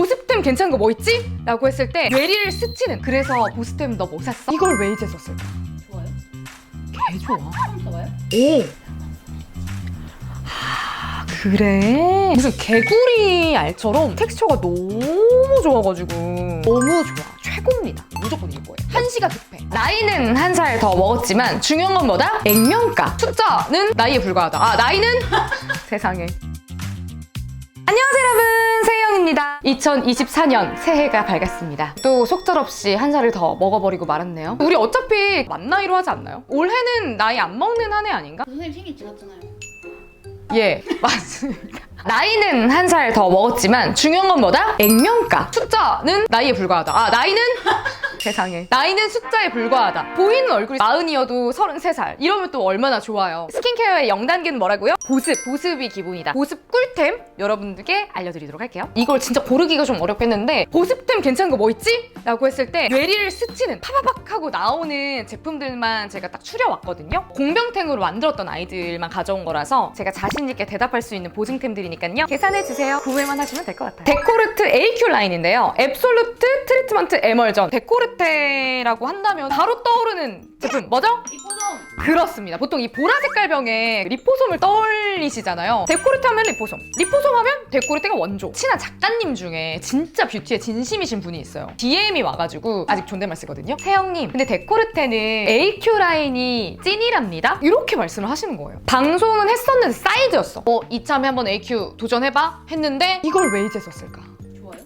보습템 괜찮은 거 뭐 있지? 라고 했을 때 뇌리를 스치는. 그래서 보습템 너 뭐 샀어? 이걸 왜 이제 썼을까? 좋아요? 개 좋아. 써봐요? 오. 아, 그래? 무슨 개구리 알처럼 텍스처가 너무 좋아가지고. 너무 좋아. 최고입니다. 무조건 이거예요. 한시가 급해 나이는 한 살 더 먹었지만 중요한 건 뭐다? 액면가. 숫자는 나이에 불과하다. 아 나이는? 세상에. 안녕하세요 여러분 세영입니다 2024년 새해가 밝았습니다 또 속절없이 한 살을 더 먹어버리고 말았네요 우리 어차피 만 나이로 하지 않나요? 올해는 나이 안 먹는 한 해 아닌가? 선생님 생일 지났잖아요. 예, 맞습니다. 나이는 한 살 더 먹었지만 중요한 건 뭐다? 액면가. 숫자는 나이에 불과하다. 아, 나이는 세상에. 나이는 숫자에 불과하다. 보이는 얼굴이 마흔이어도 33살. 이러면 또 얼마나 좋아요. 스킨케어의 0단계는 뭐라고요? 보습. 보습이 기본이다. 보습 꿀템 여러분들께 알려드리도록 할게요. 이걸 진짜 고르기가 좀 어렵겠는데 보습템 괜찮은 거 뭐 있지? 라고 했을 때 뇌리를 스치는 파바박 하고 나오는 제품들만 제가 딱 추려왔거든요. 공병탱으로 만들었던 아이들만 가져온 거라서 제가 자신 있게 대답할 수 있는 보증템들이니까요. 계산해주세요. 구매만 하시면 될 것 같아요. 데코르트 AQ 라인인데요. 앱솔루트 트리트먼트 에멀전. 데코르테라고 한다면 바로 떠오르는 제품 뭐죠? 리포점! 그렇습니다. 보통 이 보라 색깔 병에 리포솜을 떠올 리시잖아요. 데코르테 하면 리포솜. 리포솜 하면 데코르테가 원조. 친한 작가님 중에 진짜 뷰티에 진심이신 분이 있어요. DM이 와가지고 아직 존댓말 쓰거든요. 세영님, 근데 데코르테는 AQ 라인이 찐이랍니다. 이렇게 말씀을 하시는 거예요. 방송은 했었는데 사이즈였어. 어, 이참에 한번 AQ 도전해봐 했는데 이걸 왜 이제 썼을까? 좋아요?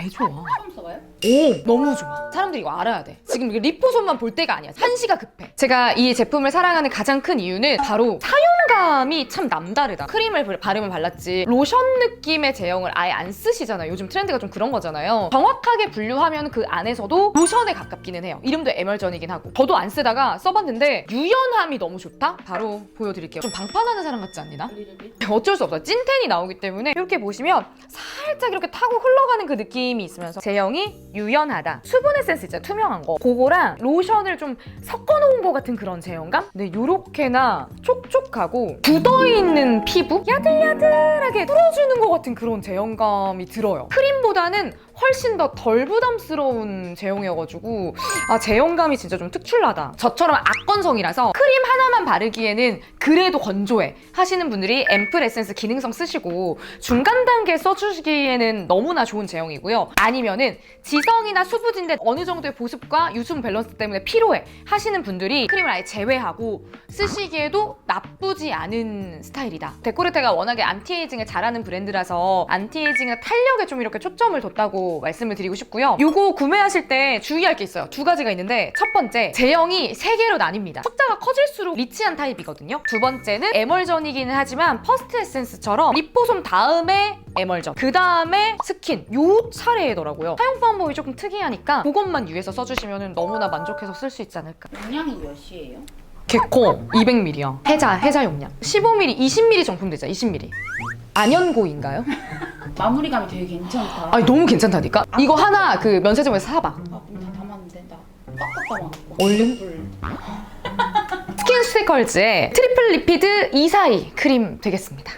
개 좋아. 처음 써봐요? 오. 너무 좋아. 사람들이 이거 알아야 돼. 지금 이게 리포솜만 볼 때가 아니야. 한시가 급해. 제가 이 제품을 사랑하는 가장 큰 이유는 바로 사용감이 참 남다르다. 크림을 바- 바르면 발랐지. 로션 느낌의 제형을 아예 안 쓰시잖아요. 요즘 트렌드가 좀 그런 거잖아요. 정확하게 분류하면 그 안에서도 로션에 가깝기는 해요. 이름도 에멀전이긴 하고. 저도 안 쓰다가 써봤는데 유연함이 너무 좋다? 바로 보여드릴게요. 좀 방판하는 사람 같지? 리르리? 어쩔 수 없어요. 찐텐이 나오기 때문에 이렇게 보시면 살짝 이렇게 타고 흘러가는 그 느낌이 있으면서 제형이 유연하다. 수분 에센스 있잖아요. 투명한 거. 그거랑 로션을 좀 섞어놓은 것 같은 그런 제형감? 근데 요렇게나 촉촉하고 굳어있는 피부? 야들야들하게 풀어주는 것 같은 그런 제형감이 들어요. 크림보다는 훨씬 더 덜 부담스러운 제형이어가지고 아 제형감이 진짜 좀 특출나다. 저처럼 악건성이라서 크림 하나만 바르기에는 그래도 건조해 하시는 분들이 앰플 에센스 기능성 쓰시고 중간 단계 써주시기에는 너무나 좋은 제형이고요. 아니면은 지성이나 수부진데 어느 정도의 보습과 유수분 밸런스 때문에 필요해 하시는 분들이 크림을 아예 제외하고 쓰시기에도 나쁘지 않은 스타일이다. 데코르테가 워낙에 안티에이징을 잘하는 브랜드라서 안티에이징의 탄력에 좀 이렇게 초점을 뒀다고 말씀을 드리고 싶고요. 요거 구매하실 때 주의할 게 있어요. 두 가지가 있는데 첫 번째 제형이 세 개로 나뉩니다. 숫자가 커질수록 리치한 타입이거든요. 두 번째는 에멀전이기는 하지만 퍼스트 에센스처럼 리포솜 다음에 에멀전 그 다음에 스킨 요 차례더라고요. 사용 방법이 조금 특이하니까 그것만 위해서 써주시면 너무나 만족해서 쓸 수 있지 않을까. 용량이 몇이에요? 개코 200ml요. 해자 해자 용량 15ml, 20ml 정품 되죠. 20ml. 안연고인가요? 마무리감이 되게 괜찮다. 아니 너무 괜찮다니까. 이거 하나 그 면세점에서 사봐. 아, 그럼 다 담았는데 나 빡빡 담아놨고. 얼른? 물. 스킨 스테컬즈의 트리플 리피드 242 크림 되겠습니다.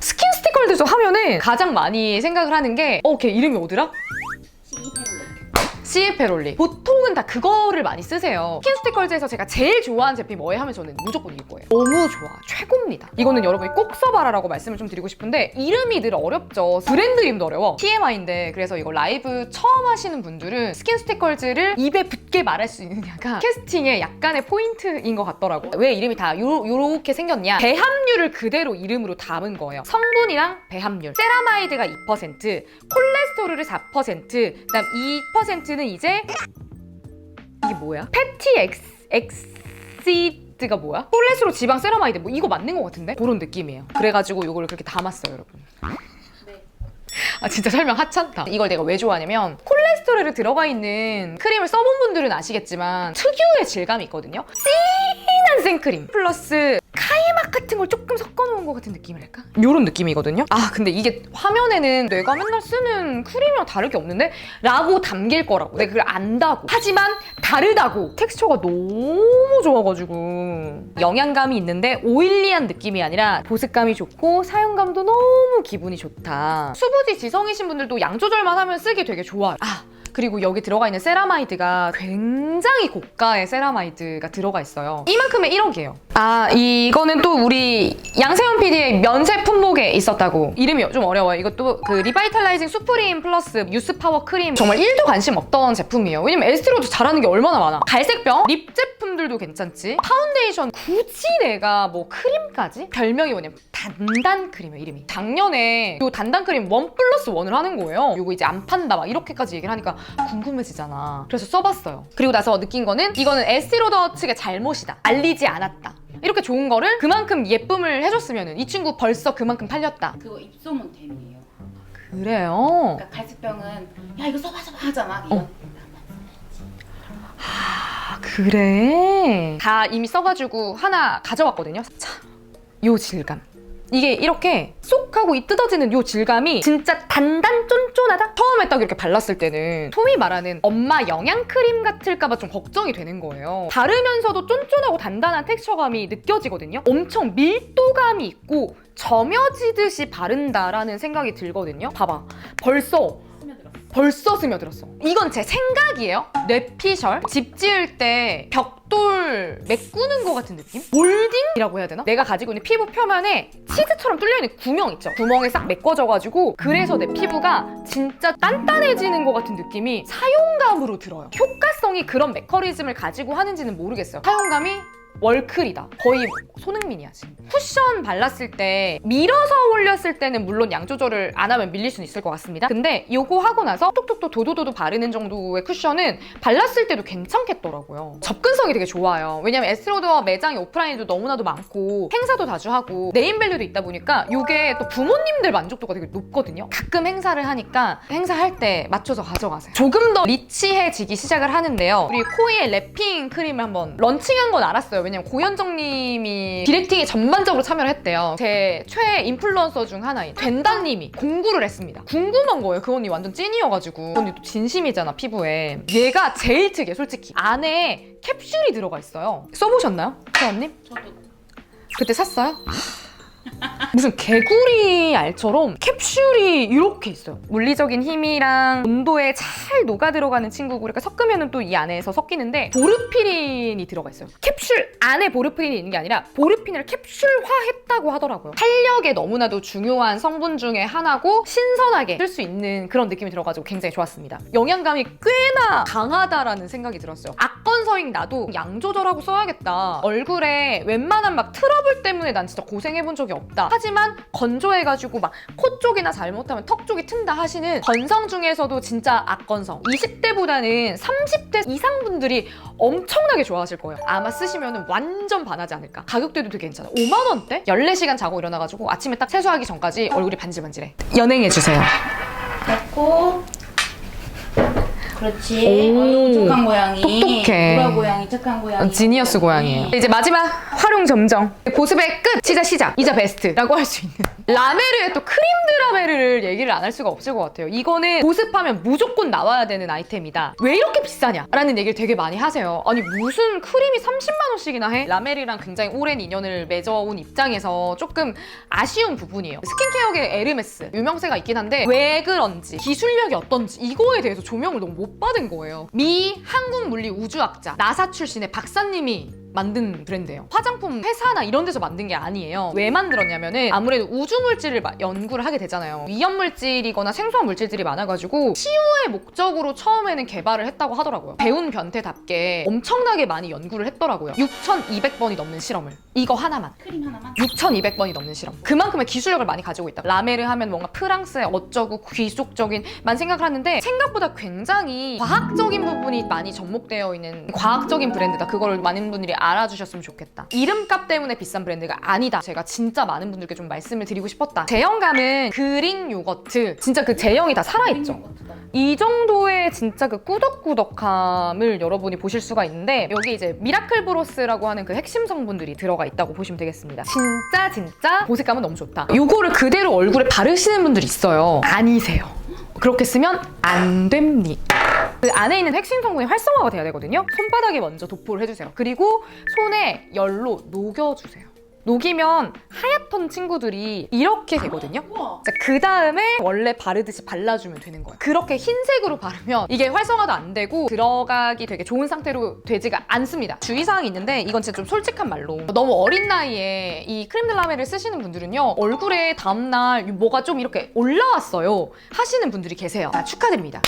스킨 스티컬즈 하면은 가장 많이 생각을 하는 게 어, 걔 이름이 뭐더라? C2페롤레. 시에페롤리. 보통은 다 그거를 많이 쓰세요. 스킨 스티컬즈에서 제가 제일 좋아하는 제품이 뭐예요 하면 저는 무조건 이거예요. 너무 좋아. 최고입니다. 이거는 여러분이 꼭 써봐라 라고 말씀을 좀 드리고 싶은데 이름이 늘 어렵죠. 브랜드 이름도 어려워. TMI인데 그래서 이거 라이브 처음 하시는 분들은 스킨 스티컬즈를 입에 붙게 말할 수 있느냐가 캐스팅의 약간의 포인트인 것 같더라고. 왜 이름이 다 요, 요렇게 생겼냐? 배합률을 그대로 이름으로 담은 거예요. 성분이랑 배합률. 세라마이드가 2%, 콜레스테롤이 4%, 그다음 2%는 이제 이게 뭐야? 패티 엑스 엑시드가 뭐야? 콜레스테롤 지방 세라마이드 뭐 이거 맞는 것 같은데? 그런 느낌이에요. 그래가지고 이거를 그렇게 담았어요, 여러분. 네. 아 진짜 설명 하찮다. 이걸 내가 왜 좋아하냐면 콜레스테롤이 들어가 있는 크림을 써본 분들은 아시겠지만 특유의 질감이 있거든요. 진한 생크림 플러스 같은 걸 조금 섞어놓은 것 같은 느낌이랄까? 이런 느낌이거든요. 아 근데 이게 화면에는 내가 맨날 쓰는 크림이랑 다를 게 없는데? 라고 담길 거라고 내가 그걸 안다고 하지만 다르다고 텍스처가 너무 좋아가지고 영양감이 있는데 오일리한 느낌이 아니라 보습감이 좋고 사용감도 너무 기분이 좋다 수부지 지성이신 분들도 양 조절만 하면 쓰기 되게 좋아요 아 그리고 여기 들어가 있는 세라마이드가 굉장히 고가의 세라마이드가 들어가 있어요. 이만큼의 1억이에요. 아, 이거는 또 우리 양세형 PD의 면세 품 목에 있었다고. 이름이 좀 어려워요. 이것도 그 리바이탈라이징 수프림 플러스 유스 파워 크림. 정말 1도 관심 없던 제품이에요. 왜냐면 에스티로도 잘하는 게 얼마나 많아. 갈색병, 립 제품들도 괜찮지. 파운데이션 굳이 내가 뭐 크림까지? 별명이 뭐냐면 단단 크림이에요, 이름이. 작년에 요 단단 크림 원 플러스 원을 하는 거예요. 요거 이제 안 판다 막 이렇게까지 얘기를 하니까 궁금해지잖아. 그래서 써봤어요. 그리고 나서 느낀 거는 이거는 에스티로더 측의 잘못이다. 알리지 않았다. 이렇게 좋은 거를 그만큼 예쁨을 해줬으면 이 친구 벌써 그만큼 팔렸다. 그거 입소문 템이에요. 그래요. 그러니까 갈색병은 야 이거 써봐 써봐 하잖아. 이건 아, 그래. 다 이미 써가지고 하나 가져왔거든요. 자, 요 질감. 이게 이렇게 쏙 하고 이 뜯어지는 요 질감이 진짜 단단 쫀쫀하다? 처음에 딱 이렇게 발랐을 때는 소위 말하는 엄마 영양크림 같을까봐 좀 걱정이 되는 거예요. 바르면서도 쫀쫀하고 단단한 텍스처감이 느껴지거든요. 엄청 밀도감이 있고 점여지듯이 바른다라는 생각이 들거든요. 봐봐. 벌써. 벌써 스며들었어. 이건 제 생각이에요. 뇌피셜 집 지을 때 벽돌 메꾸는 것 같은 느낌? 몰딩이라고 해야 되나? 내가 가지고 있는 피부 표면에 치즈처럼 뚫려있는 구멍 있죠? 구멍에 싹 메꿔져가지고 그래서 내 피부가 진짜 단단해지는 것 같은 느낌이 사용감으로 들어요. 효과성이 그런 메커니즘을 가지고 하는지는 모르겠어요. 사용감이 월클이다. 거의 손흥민이야 지금. 쿠션 발랐을 때 밀어서 올렸을 때는 물론 양 조절을 안 하면 밀릴 수는 있을 것 같습니다. 근데 이거 하고 나서 톡톡톡 도도도도 바르는 정도의 쿠션은 발랐을 때도 괜찮겠더라고요. 접근성이 되게 좋아요. 왜냐면 에스로더 매장이 오프라인도 너무나도 많고 행사도 자주 하고 네임밸류도 있다 보니까 이게 또 부모님들 만족도가 되게 높거든요. 가끔 행사를 하니까 행사할 때 맞춰서 가져가세요. 조금 더 리치해지기 시작을 하는데요. 우리 코이의 랩핑 크림을 한번 런칭한 건 알았어요. 왜냐면 고현정님이 디렉팅에 전반적으로 참여를 했대요. 제 최애 인플루언서 중 하나인 된다님이 공구를 했습니다. 궁금한 거예요. 그 언니 완전 찐이어가지고. 그 언니 또 진심이잖아 피부에. 얘가 제일 특이해 솔직히. 안에 캡슐이 들어가 있어요. 써보셨나요? 회원님? 저도 그때 샀어요? 무슨 개구리 알처럼 캡슐이 이렇게 있어요. 물리적인 힘이랑 온도에 잘 녹아 들어가는 친구고 그러니까 섞으면 또 이 안에서 섞이는데 보르피린이 들어가 있어요. 캡슐 안에 보르피린이 있는 게 아니라 보르피린을 캡슐화했다고 하더라고요. 탄력에 너무나도 중요한 성분 중에 하나고 신선하게 쓸 수 있는 그런 느낌이 들어가지고 굉장히 좋았습니다. 영양감이 꽤나 강하다라는 생각이 들었어요. 악건서인 나도 양 조절하고 써야겠다. 얼굴에 웬만한 막 트러블 때문에 난 진짜 고생해본 적이 없다. 하지만 건조해가지고 막 코 쪽이나 잘못하면 턱 쪽이 튼다 하시는 건성 중에서도 진짜 악건성. 20대보다는 30대 이상 분들이 엄청나게 좋아하실 거예요. 아마 쓰시면 완전 반하지 않을까. 가격대도 되게 괜찮아. 5만 원대? 14시간 자고 일어나가지고 아침에 딱 세수하기 전까지 얼굴이 반질반질해. 연행해주세요. 됐고 그렇지 오, 어유 착한 고양이 똑똑해. 보라 고양이 착한 고양이 지니어스 고양이에요. 이제 마지막 활용 점정. 보습의 끝! 시작 시작! 이자 베스트라고 할 수 있는. 라메르의 또 크림 드라메르를 얘기를 안 할 수가 없을 것 같아요. 이거는 보습하면 무조건 나와야 되는 아이템이다. 왜 이렇게 비싸냐? 라는 얘기를 되게 많이 하세요. 아니 무슨 크림이 30만 원씩이나 해? 라메르랑 굉장히 오랜 인연을 맺어온 입장에서 조금 아쉬운 부분이에요. 스킨케어계 에르메스 유명세가 있긴 한데 왜 그런지 기술력이 어떤지 이거에 대해서 조명을 너무 못 받은 거예요. 미 한국물리 우주학자 나사 출신의 박사님이 만든 브랜드예요. 화장품 회사나 이런 데서 만든 게 아니에요. 왜 만들었냐면은 아무래도 우주 물질을 마- 연구를 하게 되잖아요. 위험 물질이거나 생소한 물질들이 많아가지고 치유의 목적으로 처음에는 개발을 했다고 하더라고요. 배운 변태답게 엄청나게 많이 연구를 했더라고요. 6,200번이 넘는 실험을 이거 하나만. 크림 하나만 6,200번이 넘는 실험. 그만큼의 기술력을 많이 가지고 있다. 라메르 하면 뭔가 프랑스의 어쩌고 귀속적인 만 생각을 하는데 생각보다 굉장히 과학적인 부분이 많이 접목되어 있는 과학적인 브랜드다. 그걸 많은 분들이 알아주셨으면 좋겠다. 이름값 때문에 비싼 브랜드가 아니다. 제가 진짜 많은 분들께 좀 말씀을 드리고 싶었다. 제형감은 그릭 요거트. 진짜 그 제형이 다 살아있죠. 이 정도의 진짜 그 꾸덕꾸덕함을 여러분이 보실 수가 있는데 여기 이제 미라클 브로스라고 하는 그 핵심 성분들이 들어가 있다고 보시면 되겠습니다. 진짜 진짜 보습감은 너무 좋다. 이거를 그대로 얼굴에 바르시는 분들이 있어요. 아니세요. 그렇게 쓰면 안 됩니다. 그 안에 있는 핵심 성분이 활성화가 돼야 되거든요. 손바닥에 먼저 도포를 해주세요. 그리고 손에 열로 녹여주세요. 녹이면 하얗던 친구들이 이렇게 되거든요. 그 다음에 원래 바르듯이 발라주면 되는 거예요. 그렇게 흰색으로 바르면 이게 활성화도 안 되고 들어가기 되게 좋은 상태로 되지가 않습니다. 주의사항이 있는데 이건 진짜 좀 솔직한 말로 너무 어린 나이에 이 크림 델라메를 쓰시는 분들은요 얼굴에 다음날 뭐가 좀 이렇게 올라왔어요 하시는 분들이 계세요. 아, 축하드립니다.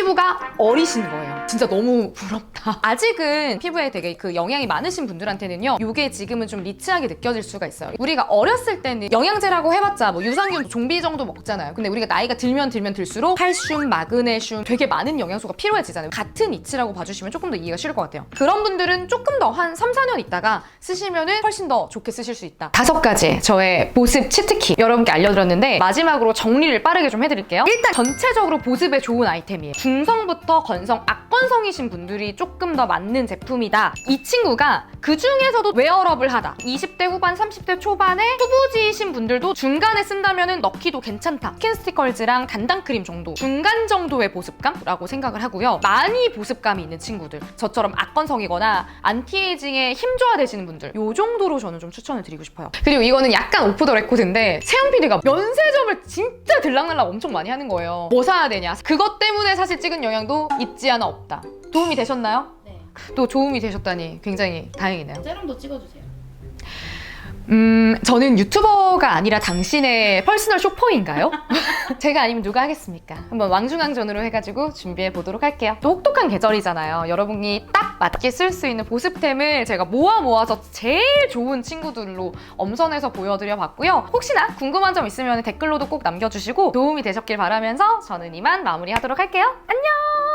피부가 어리신 거예요. 진짜 너무 부럽다. 아직은 피부에 되게 그 영양이 많으신 분들한테는요, 이게 지금은 좀 리치하게 느껴질 수가 있어요. 우리가 어렸을 때는 영양제라고 해봤자 뭐 유산균 좀비 정도 먹잖아요. 근데 우리가 나이가 들면 들면 들수록 칼슘, 마그네슘 되게 많은 영양소가 필요해지잖아요. 같은 이치라고 봐주시면 조금 더 이해가 쉬울 것 같아요. 그런 분들은 조금 더 한 3, 4년 있다가 쓰시면은 훨씬 더 좋게 쓰실 수 있다. 다섯 가지 저의 보습 치트키 여러분께 알려드렸는데 마지막으로 정리를 빠르게 좀 해드릴게요. 일단 전체적으로 보습에 좋은 아이템이에요. 중성부터 건성, 악 건성이신 분들이 조금 더 맞는 제품이다. 이 친구가 그 중에서도 웨어러블하다. 20대 후반, 30대 초반에 후보지이신 분들도 중간에 쓴다면 넣기도 괜찮다. 스킨 스티컬즈랑 단단 크림 정도. 중간 정도의 보습감이라고 생각을 하고요. 많이 보습감이 있는 친구들. 저처럼 악건성이거나 안티에이징에 힘줘야 되시는 분들. 요 정도로 저는 좀 추천을 드리고 싶어요. 그리고 이거는 약간 오프 더 레코드인데 세영 PD가 면세점을 진짜 들락날락 엄청 많이 하는 거예요. 뭐 사야 되냐. 그것 때문에 사실 찍은 영향도 있지 않아 없다. 도움이 되셨나요? 네. 또 도움이 되셨다니 굉장히 다행이네요. 세럼도 찍어주세요. 음, 저는 유튜버가 아니라 당신의 퍼스널 쇼퍼인가요? 제가 아니면 누가 하겠습니까? 한번 왕중왕전으로 해가지고 준비해 보도록 할게요. 또 혹독한 계절이잖아요. 여러분이 딱 맞게 쓸 수 있는 보습템을 제가 모아 모아서 제일 좋은 친구들로 엄선해서 보여드려 봤고요. 혹시나 궁금한 점 있으면 댓글로도 꼭 남겨주시고 도움이 되셨길 바라면서 저는 이만 마무리하도록 할게요. 안녕!